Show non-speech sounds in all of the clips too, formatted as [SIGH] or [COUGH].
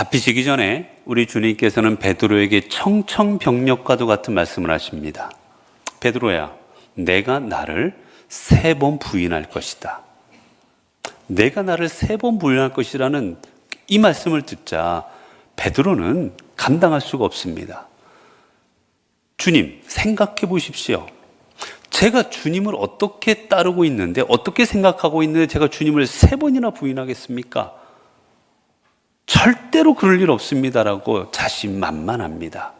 잡히시기 전에 우리 주님께서는 베드로에게 청청병력과도 같은 말씀을 하십니다. 베드로야, 내가 나를 세 번 부인할 것이다. 내가 나를 세 번 부인할 것이라는 이 말씀을 듣자 베드로는 감당할 수가 없습니다. 주님, 생각해 보십시오. 제가 주님을 어떻게 따르고 있는데, 어떻게 생각하고 있는데 제가 주님을 세 번이나 부인하겠습니까? 절대로 그럴 일 없습니다라고 자신만만합니다.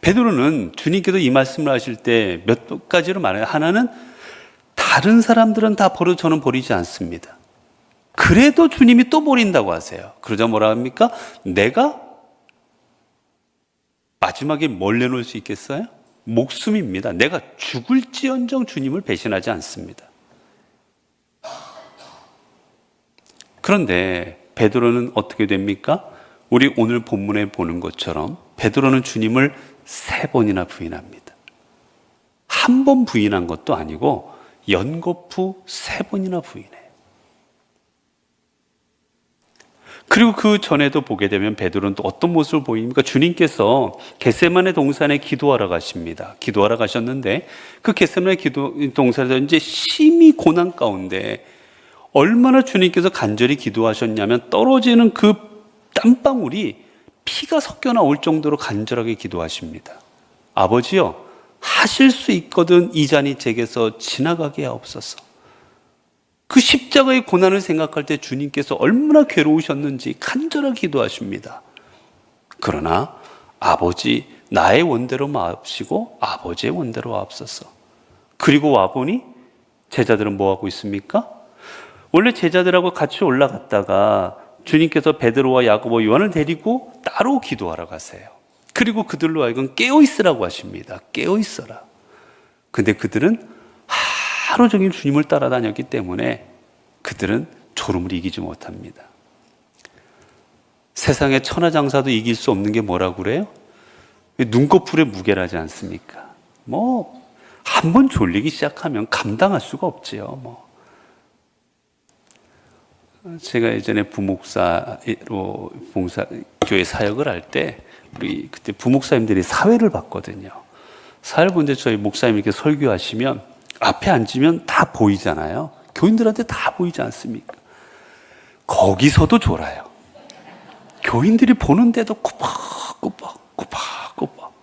베드로는 주님께서 이 말씀을 하실 때 몇 가지로 말해요. 하나는 다른 사람들은 다 버려 저는 버리지 않습니다. 그래도 주님이 또 버린다고 하세요. 그러자 뭐라 합니까? 내가 마지막에 뭘 내놓을 수 있겠어요? 목숨입니다. 내가 죽을지언정 주님을 배신하지 않습니다. 그런데 베드로는 어떻게 됩니까? 우리 오늘 본문에 보는 것처럼 베드로는 주님을 세 번이나 부인합니다. 한 번 부인한 것도 아니고 연거푸 세 번이나 부인해요. 그리고 그 전에도 보게 되면 베드로는 또 어떤 모습을 보입니까? 주님께서 겟세만의 동산에 기도하러 가십니다. 기도하러 가셨는데 그 겟세만의 기도 동산에서 이제 심히 고난 가운데 얼마나 주님께서 간절히 기도하셨냐면 떨어지는 그 땀방울이 피가 섞여 나올 정도로 간절하게 기도하십니다. 아버지요, 하실 수 있거든 이 잔이 제게서 지나가게 하옵소서. 그 십자가의 고난을 생각할 때 주님께서 얼마나 괴로우셨는지 간절하게 기도하십니다. 그러나 아버지 나의 원대로 마옵시고 아버지의 원대로 와옵소서. 그리고 와보니 제자들은 뭐 하고 있습니까? 원래 제자들하고 같이 올라갔다가 주님께서 베드로와 야고보 요한을 데리고 따로 기도하러 가세요. 그리고 그들로 하여금 깨어 있으라고 하십니다. 깨어 있어라. 근데 그들은 하루 종일 주님을 따라다녔기 때문에 그들은 졸음을 이기지 못합니다. 세상의 천하장사도 이길 수 없는 게 뭐라고 그래요? 눈꺼풀의 무게라지 않습니까? 뭐, 한 번 졸리기 시작하면 감당할 수가 없지요, 뭐. 제가 예전에 부목사로 봉사, 교회 사역을 할 때, 우리 그때 부목사님들이 사회를 봤거든요. 사회를 보는데 저희 목사님 이렇게 설교하시면 앞에 앉으면 다 보이잖아요. 교인들한테 다 보이지 않습니까? 거기서도 졸아요. 교인들이 보는데도 꾸벅꾸벅, 꾸벅꾸벅.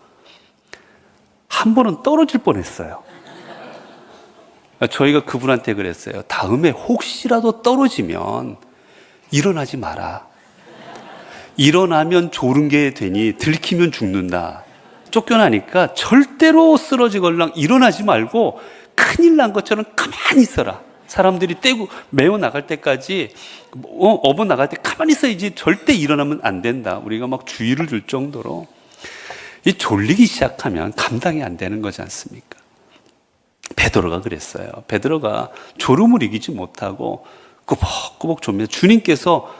한 번은 떨어질 뻔했어요. 저희가 그분한테 그랬어요. 다음에 혹시라도 떨어지면 일어나지 마라. 일어나면 졸은 게 되니 들키면 죽는다. 쫓겨나니까 절대로 쓰러지걸랑 일어나지 말고 큰일 난 것처럼 가만히 있어라. 사람들이 떼고 메어 나갈 때까지 어, 업어 나갈 때 가만히 있어야지 절대 일어나면 안 된다. 우리가 막 주의를 줄 정도로 이 졸리기 시작하면 감당이 안 되는 거지 않습니까? 베드로가 그랬어요. 베드로가 졸음을 이기지 못하고 꾸벅꾸벅 졸면 주님께서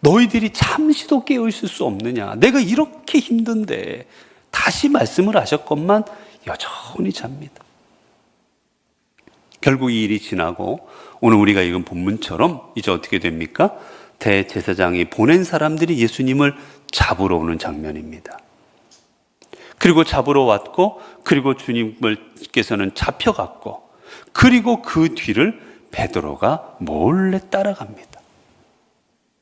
너희들이 잠시도 깨어 있을 수 없느냐? 내가 이렇게 힘든데 다시 말씀을 하셨건만 여전히 잡니다. 결국 이 일이 지나고 오늘 우리가 읽은 본문처럼 이제 어떻게 됩니까? 대제사장이 보낸 사람들이 예수님을 잡으러 오는 장면입니다. 그리고 잡으러 왔고, 그리고 주님께서는 잡혀갔고, 그리고 그 뒤를 베드로가 몰래 따라갑니다.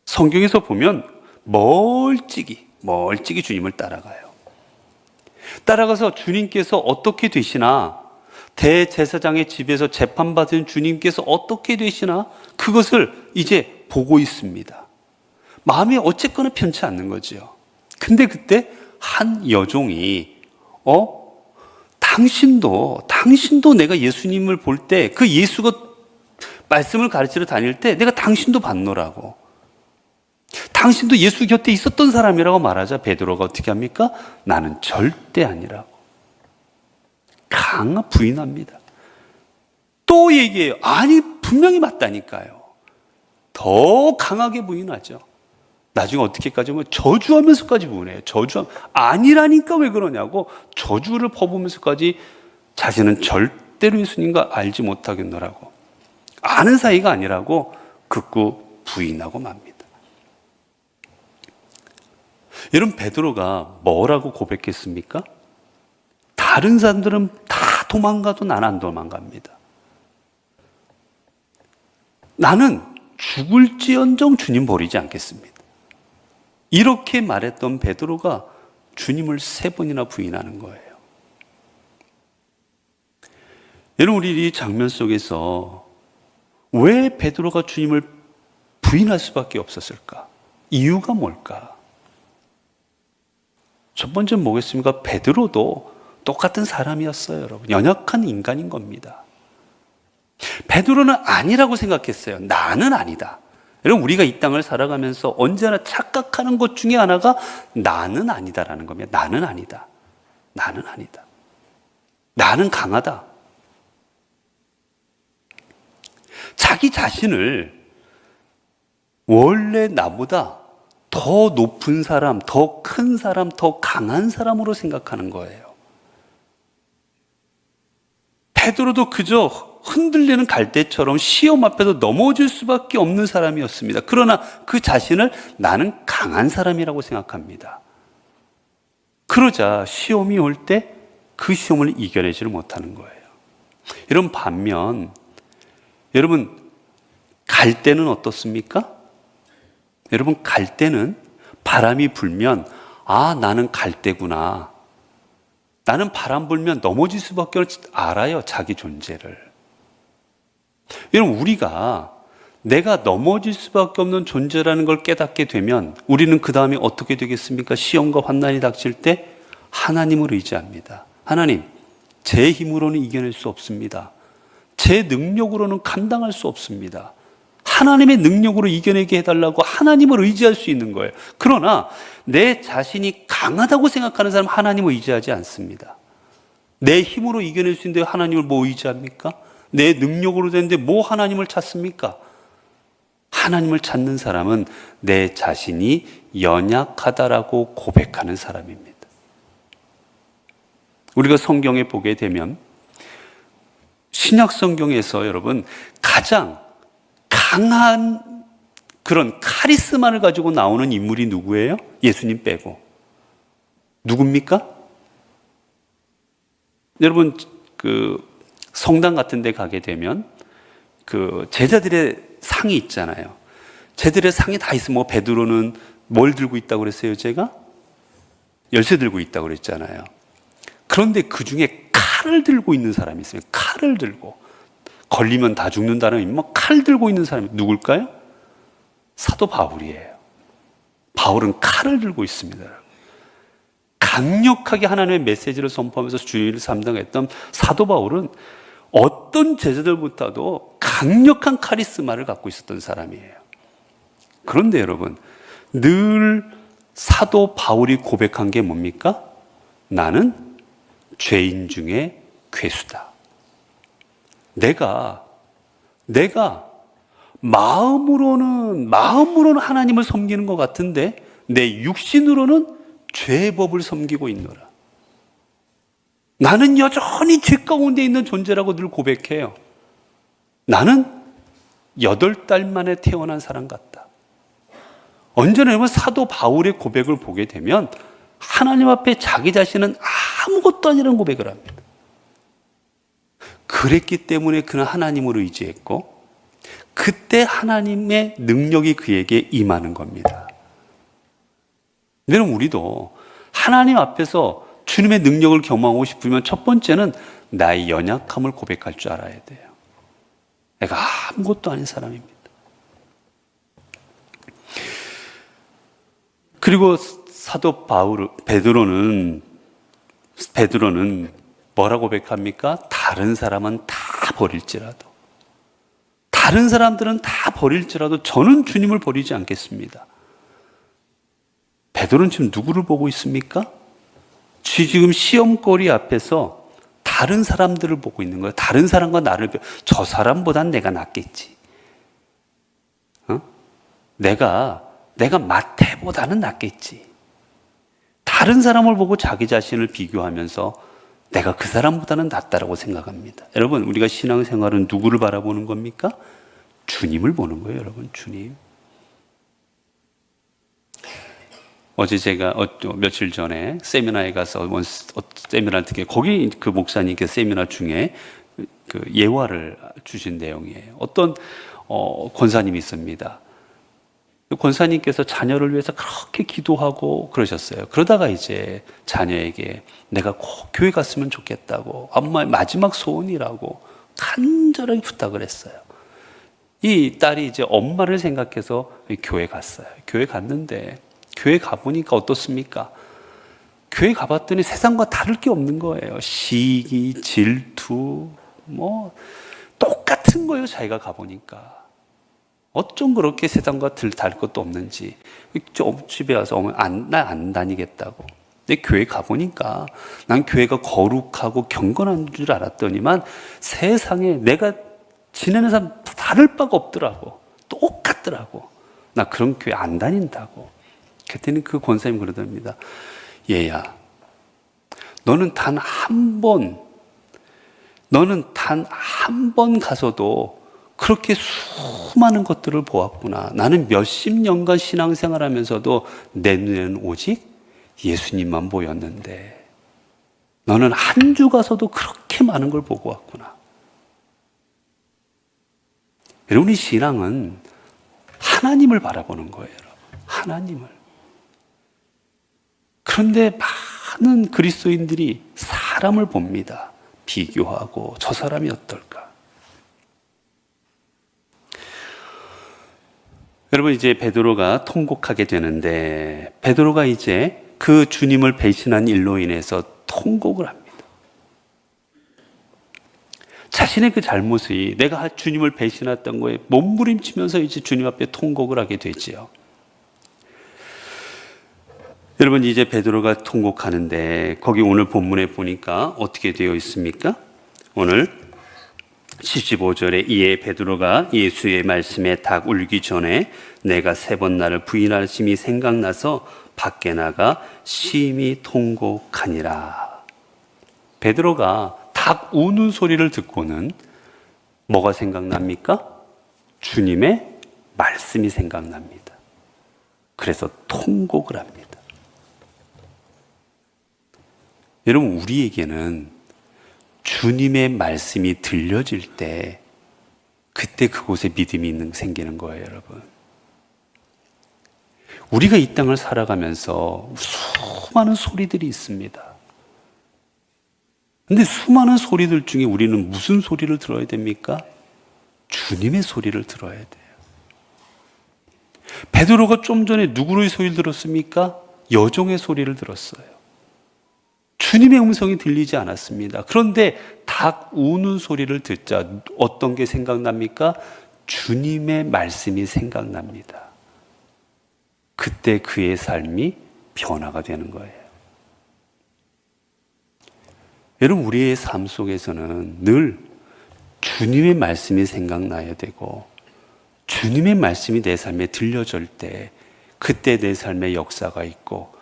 성경에서 보면 멀찍이, 멀찍이 주님을 따라가요. 따라가서 주님께서 어떻게 되시나, 대제사장의 집에서 재판받은 주님께서 어떻게 되시나, 그것을 이제 보고 있습니다. 마음이 어쨌거나 편치 않는 거지요. 근데 그때 한 여종이 어 당신도 당신도 내가 예수님을 볼 때 그 예수가 말씀을 가르치러 다닐 때 내가 당신도 봤노라고 당신도 예수 곁에 있었던 사람이라고 말하자 베드로가 어떻게 합니까? 나는 절대 아니라고 강하 부인합니다. 또 얘기해요. 아니 분명히 맞다니까요. 더 강하게 부인하죠. 나중에 어떻게까지 하면 저주하면서까지 부은해요. 저주 아니라니까 왜 그러냐고 저주를 퍼부면서까지 자신은 절대로 예수님과 알지 못하겠노라고 아는 사이가 아니라고 극구 부인하고 맙니다. 여러분 베드로가 뭐라고 고백했습니까? 다른 사람들은 다 도망가도 난 안 도망갑니다. 나는 죽을지언정 주님 버리지 않겠습니다. 이렇게 말했던 베드로가 주님을 세 번이나 부인하는 거예요. 여러분 우리 이 장면 속에서 왜 베드로가 주님을 부인할 수밖에 없었을까? 이유가 뭘까? 첫 번째는 뭐겠습니까? 베드로도 똑같은 사람이었어요, 여러분. 연약한 인간인 겁니다. 베드로는 아니라고 생각했어요. 나는 아니다. 여러분, 우리가 이 땅을 살아가면서 언제나 착각하는 것 중에 하나가 나는 아니다라는 겁니다. 나는 아니다. 나는 아니다. 나는 강하다. 자기 자신을 원래 나보다 더 높은 사람, 더 큰 사람, 더 강한 사람으로 생각하는 거예요. 베드로도 그저 흔들리는 갈대처럼 시험 앞에서 넘어질 수밖에 없는 사람이었습니다. 그러나 그 자신을 나는 강한 사람이라고 생각합니다. 그러자 시험이 올 때 그 시험을 이겨내지를 못하는 거예요. 여러분 반면 여러분 갈 때는 어떻습니까? 여러분 갈 때는 바람이 불면 아 나는 갈 때구나. 나는 바람 불면 넘어질 수밖에 없 알아요 자기 존재를. 여러분 우리가 내가 넘어질 수밖에 없는 존재라는 걸 깨닫게 되면 우리는 그 다음에 어떻게 되겠습니까? 시험과 환난이 닥칠 때 하나님을 의지합니다. 하나님, 제 힘으로는 이겨낼 수 없습니다. 제 능력으로는 감당할 수 없습니다. 하나님의 능력으로 이겨내게 해달라고 하나님을 의지할 수 있는 거예요. 그러나 내 자신이 강하다고 생각하는 사람 하나님을 의지하지 않습니다. 내 힘으로 이겨낼 수 있는데 하나님을 뭐 의지합니까? 내 능력으로 되는데 뭐 하나님을 찾습니까? 하나님을 찾는 사람은 내 자신이 연약하다라고 고백하는 사람입니다. 우리가 성경에 보게 되면 신약 성경에서 여러분 가장 강한 그런 카리스마를 가지고 나오는 인물이 누구예요? 예수님 빼고. 누굽니까? 여러분, 그 성당 같은 데 가게 되면 그 제자들의 상이 있잖아요. 제들의 상이 다 있으면 뭐 베드로는 뭘 들고 있다고 그랬어요, 제가? 열쇠 들고 있다고 그랬잖아요. 그런데 그 중에 칼을 들고 있는 사람이 있어요. 칼을 들고. 걸리면 다 죽는다는 뭐칼 들고 있는 사람이 누굴까요? 사도 바울이에요. 바울은 칼을 들고 있습니다. 강력하게 하나님의 메시지를 선포하면서 주의를 담당했던 사도 바울은 어떤 제자들보다도 강력한 카리스마를 갖고 있었던 사람이에요. 그런데 여러분, 늘 사도 바울이 고백한 게 뭡니까? 나는 죄인 중에 괴수다. 내가, 내가 마음으로는, 마음으로는 하나님을 섬기는 것 같은데 내 육신으로는 죄의 법을 섬기고 있노라. 나는 여전히 죄 가운데 있는 존재라고 늘 고백해요. 나는 여덟 달 만에 태어난 사람 같다. 언제나 여러분 사도 바울의 고백을 보게 되면 하나님 앞에 자기 자신은 아무것도 아니라는 고백을 합니다. 그랬기 때문에 그는 하나님을 의지했고 그때 하나님의 능력이 그에게 임하는 겁니다. 여러분 우리도 하나님 앞에서 주님의 능력을 경험하고 싶으면 첫 번째는 나의 연약함을 고백할 줄 알아야 돼요. 내가 아무것도 아닌 사람입니다. 그리고 사도 바울 베드로는 베드로는 뭐라고 고백합니까? 다른 사람은 다 버릴지라도 다른 사람들은 다 버릴지라도 저는 주님을 버리지 않겠습니다. 베드로는 지금 누구를 보고 있습니까? 지금 시험거리 앞에서 다른 사람들을 보고 있는 거예요. 다른 사람과 나를 저 사람보단 내가 낫겠지. 어? 내가 내가 마태보다는 낫겠지. 다른 사람을 보고 자기 자신을 비교하면서 내가 그 사람보다는 낫다라고 생각합니다. 여러분, 우리가 신앙생활은 누구를 바라보는 겁니까? 주님을 보는 거예요, 여러분. 주님. 어제 제가 어, 또 며칠 전에 세미나에 가서 원 어, 세미나 듣게 거기 그 목사님께 세미나 중에 그 예화를 주신 내용이에요. 어떤 어, 권사님이 있습니다. 그 권사님께서 자녀를 위해서 그렇게 기도하고 그러셨어요. 그러다가 이제 자녀에게 내가 꼭 교회 갔으면 좋겠다고 엄마의 마지막 소원이라고 간절하게 부탁을 했어요. 이 딸이 이제 엄마를 생각해서 교회 갔어요. 교회 갔는데 교회 가보니까 어떻습니까? 교회 가봤더니 세상과 다를 게 없는 거예요. 시기, 질투, 뭐 똑같은 거예요. 자기가 가보니까. 어쩜 그렇게 세상과 들 것도 없는지 좀 집에 와서 어머니 안 나 안 다니겠다고. 근데 교회 가보니까 난 교회가 거룩하고 경건한 줄 알았더니만 세상에 내가 지내는 사람 다를 바가 없더라고. 똑같더라고. 나 그런 교회 안 다닌다고. 그랬더니 그 권사님 그러답니다. 얘야, 너는 단 한 번, 너는 단 한 번 가서도 그렇게 수많은 것들을 보았구나. 나는 몇십 년간 신앙생활 하면서도 내 눈에는 오직 예수님만 보였는데, 너는 한 주 가서도 그렇게 많은 걸 보고 왔구나. 여러분 이 신앙은 하나님을 바라보는 거예요. 여러분. 하나님을. 그런데 많은 그리스도인들이 사람을 봅니다. 비교하고 저 사람이 어떨까? 여러분 이제 베드로가 통곡하게 되는데 베드로가 이제 그 주님을 배신한 일로 인해서 통곡을 합니다. 자신의 그 잘못이 내가 주님을 배신했던 거에 몸부림치면서 이제 주님 앞에 통곡을 하게 되지요. 여러분 이제 베드로가 통곡하는데 거기 오늘 본문에 보니까 어떻게 되어 있습니까? 오늘 15절에 이에 베드로가 예수의 말씀에 닭 울기 전에 내가 세 번 나를 부인하심이 생각나서 밖에 나가 심히 통곡하니라. 베드로가 닭 우는 소리를 듣고는 뭐가 생각납니까? 주님의 말씀이 생각납니다. 그래서 통곡을 합니다. 여러분, 우리에게는 주님의 말씀이 들려질 때 그때 그곳에 믿음이 생기는 거예요, 여러분. 우리가 이 땅을 살아가면서 수많은 소리들이 있습니다. 근데 수많은 소리들 중에 우리는 무슨 소리를 들어야 됩니까? 주님의 소리를 들어야 돼요. 베드로가 좀 전에 누구의 소리를 들었습니까? 여종의 소리를 들었어요. 주님의 음성이 들리지 않았습니다. 그런데 닭 우는 소리를 듣자 어떤 게 생각납니까? 주님의 말씀이 생각납니다. 그때 그의 삶이 변화가 되는 거예요. 여러분, 우리의 삶 속에서는 늘 주님의 말씀이 생각나야 되고, 주님의 말씀이 내 삶에 들려질 때, 그때 내 삶의 역사가 있고,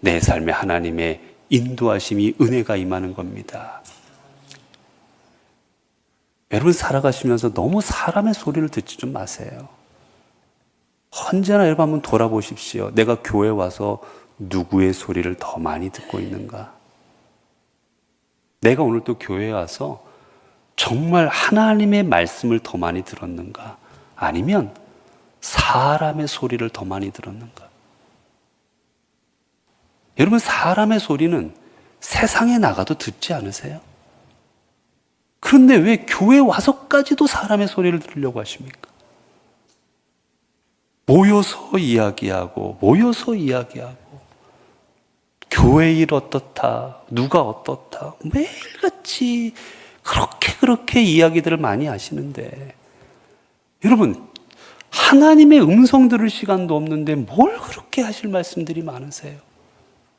내 삶에 하나님의 인도하심이 은혜가 임하는 겁니다. 여러분 살아가시면서 너무 사람의 소리를 듣지 좀 마세요. 언제나 여러분 한번 돌아보십시오. 내가 교회 와서 누구의 소리를 더 많이 듣고 있는가? 내가 오늘 또 교회에 와서 정말 하나님의 말씀을 더 많이 들었는가? 아니면 사람의 소리를 더 많이 들었는가? 여러분, 사람의 소리는 세상에 나가도 듣지 않으세요? 그런데 왜 교회 와서까지도 사람의 소리를 들으려고 하십니까? 모여서 이야기하고, 모여서 이야기하고, 교회 일 어떻다, 누가 어떻다, 매일같이 그렇게 그렇게 이야기들을 많이 하시는데, 여러분, 하나님의 음성 들을 시간도 없는데 뭘 그렇게 하실 말씀들이 많으세요?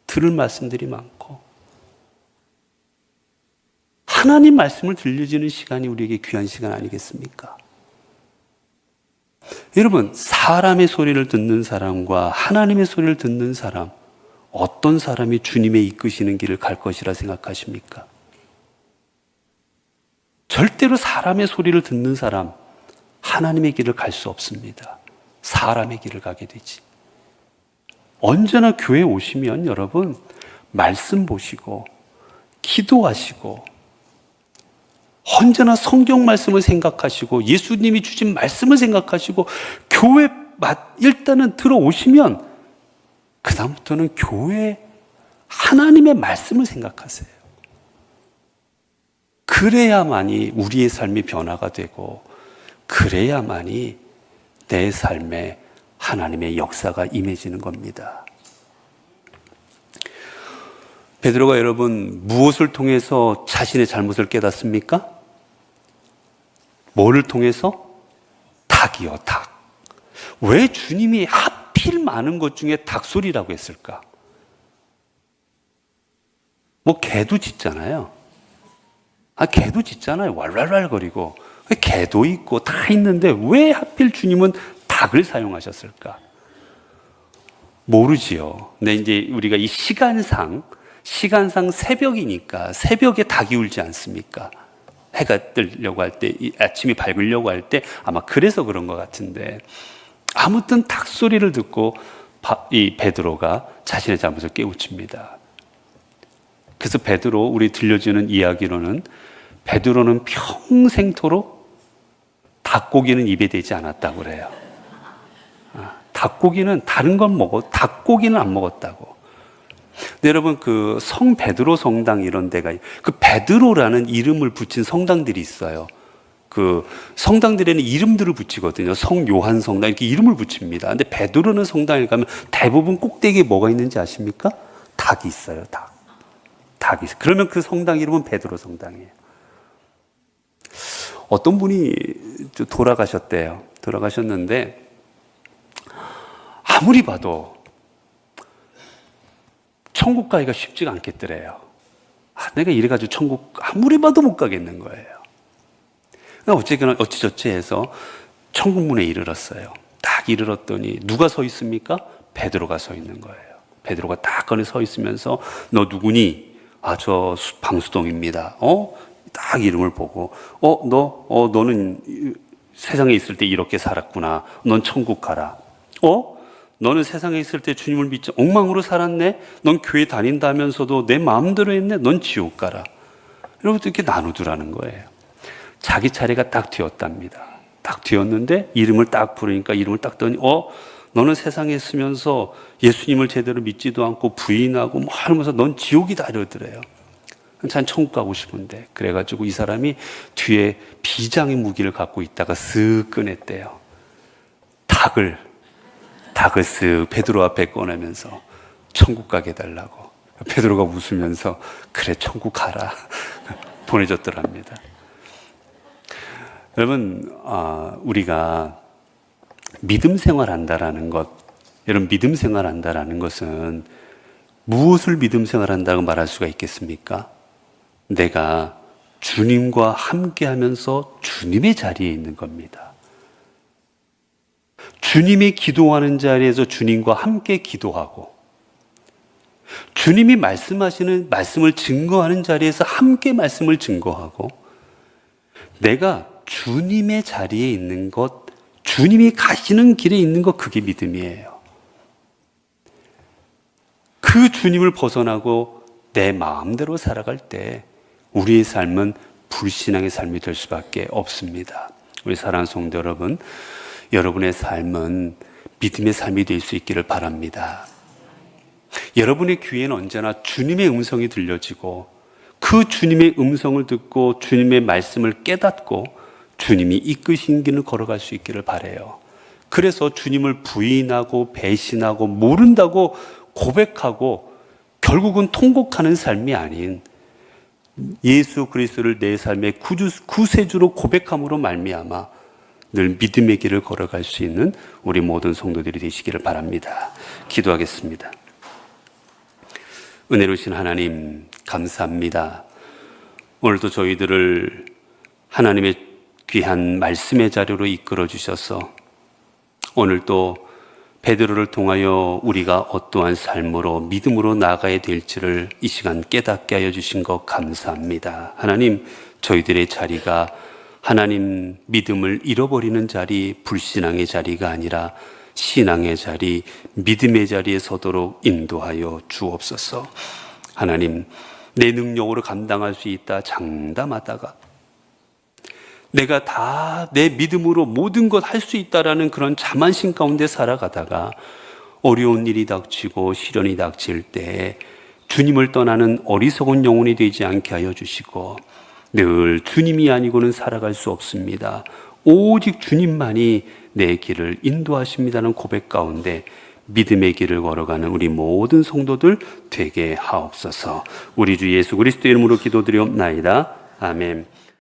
들을 말씀들이 많고, 하나님 말씀을 들려주는 시간이 우리에게 귀한 시간 아니겠습니까? 여러분, 사람의 소리를 듣는 사람과 하나님의 소리를 듣는 사람, 어떤 사람이 주님의 이끄시는 길을 갈 것이라 생각하십니까? 절대로 사람의 소리를 듣는 사람, 하나님의 길을 갈 수 없습니다. 사람의 길을 가게 되지. 언제나 교회 오시면 여러분 말씀 보시고 기도하시고 언제나 성경 말씀을 생각하시고 예수님이 주신 말씀을 생각하시고 교회 맛- 일단은 들어오시면 그다음부터는 교회 하나님의 말씀을 생각하세요. 그래야만이 우리의 삶이 변화가 되고 그래야만이 내 삶에 하나님의 역사가 임해지는 겁니다. 베드로가 여러분 무엇을 통해서 자신의 잘못을 깨닫습니까? 뭐를 통해서? 닭이요, 닭. 왜 주님이 하필 많은 것 중에 닭소리라고 했을까? 뭐 개도 짖잖아요. 아 개도 짖잖아요. 왈왈왈거리고 개도 있고 다 있는데 왜 하필 주님은 닭을 사용하셨을까? 모르지요. 근데 이제 우리가 이 시간상 시간상 새벽이니까 새벽에 닭이 울지 않습니까? 해가 뜨려고 할 때, 이 아침이 밝으려고 할 때 아마 그래서 그런 것 같은데 아무튼 닭 소리를 듣고 바- 이 베드로가 자신의 잘못을 깨우칩니다. 그래서 베드로 우리 들려주는 이야기로는 베드로는 평생토록 닭고기는 입에 대지 않았다고 그래요. 아, 닭고기는 다른 건 먹어, 닭고기는 안 먹었다고. 근데 여러분 그 성 베드로 성당 이런 데가 그 베드로라는 이름을 붙인 성당들이 있어요. 그 성당들에는 이름들을 붙이거든요. 성 요한 성당 이렇게 이름을 붙입니다. 근데 베드로는 성당에 가면 대부분 꼭대기에 뭐가 있는지 아십니까? 닭이 있어요. 닭. 닭이 있어요. 그러면 그 성당 이름은 베드로 성당이에요. 어떤 분이 돌아가셨대요. 돌아가셨는데 아무리 봐도 천국 가기가 쉽지가 않겠더래요. 아, 내가 이래가지고 천국 아무리 봐도 못 가겠는 거예요. 그러니까 어쨌거나 어찌저찌 해서 천국문에 이르렀어요. 딱 이르렀더니 누가 서 있습니까? 베드로가 서 있는 거예요. 베드로가 딱 꺼내 서 있으면서 너 누구니? 아, 저 수- 방수동입니다. 어? 딱 이름을 보고 어, 너, 어, 너는 이- 세상에 있을 때 이렇게 살았구나. 넌 천국 가라. 어? 너는 세상에 있을 때 주님을 믿지 엉망으로 살았네. 넌 교회 다닌다면서도 내 마음대로 했네. 넌 지옥 가라. 이러고 이렇게 나누더라는 거예요. 자기 차례가 딱 뒤었답니다. 딱 뒤었는데 이름을 딱 부르니까 이름을 딱 더니 어 너는 세상에 있으면서 예수님을 제대로 믿지도 않고 부인하고 뭐 하면서 넌 지옥이다 이러더래요. 전 천국 가고 싶은데 그래가지고 이 사람이 뒤에 비장의 무기를 갖고 있다가 쓱 꺼냈대요. 닭을 닭을 쓱 베드로 앞에 꺼내면서 천국 가게 해달라고 베드로가 웃으면서 그래 천국 가라 [LAUGHS] 보내줬더랍니다. 여러분 아, 우리가 믿음 생활한다라는 것, 여러분 믿음 생활한다라는 것은 무엇을 믿음 생활한다고 말할 수가 있겠습니까? 내가 주님과 함께하면서 주님의 자리에 있는 겁니다. 주님이 기도하는 자리에서 주님과 함께 기도하고 주님이 말씀하시는 말씀을 증거하는 자리에서 함께 말씀을 증거하고 내가 주님의 자리에 있는 것, 주님이 가시는 길에 있는 것, 그게 믿음이에요. 그 주님을 벗어나고 내 마음대로 살아갈 때 우리의 삶은 불신앙의 삶이 될 수밖에 없습니다. 우리 사랑하는 성도 여러분, 여러분의 삶은 믿음의 삶이 될 수 있기를 바랍니다. 여러분의 귀에는 언제나 주님의 음성이 들려지고 그 주님의 음성을 듣고 주님의 말씀을 깨닫고 주님이 이끄신 길을 걸어갈 수 있기를 바래요. 그래서 주님을 부인하고 배신하고 모른다고 고백하고 결국은 통곡하는 삶이 아닌 예수 그리스도를 내 삶의 구주, 구세주로 고백함으로 말미암아 늘 믿음의 길을 걸어갈 수 있는 우리 모든 성도들이 되시기를 바랍니다. 기도하겠습니다. 은혜로우신 하나님 감사합니다. 오늘도 저희들을 하나님의 귀한 말씀의 자료로 이끌어 주셔서 오늘도 베드로를 통하여 우리가 어떠한 삶으로 믿음으로 나가야 될지를 이 시간 깨닫게 하여 주신 것 감사합니다. 하나님 저희들의 자리가 하나님 믿음을 잃어버리는 자리, 불신앙의 자리가 아니라 신앙의 자리, 믿음의 자리에 서도록 인도하여 주옵소서. 하나님, 내 능력으로 감당할 수 있다 장담하다가 내가 다 내 믿음으로 모든 것 할 수 있다라는 그런 자만심 가운데 살아가다가 어려운 일이 닥치고 시련이 닥칠 때 주님을 떠나는 어리석은 영혼이 되지 않게 하여 주시고 늘 주님이 아니고는 살아갈 수 없습니다. 오직 주님만이 내 길을 인도하십니다는 고백 가운데 믿음의 길을 걸어가는 우리 모든 성도들 되게 하옵소서. 우리 주 예수 그리스도 이름으로 기도드리옵나이다. 아멘.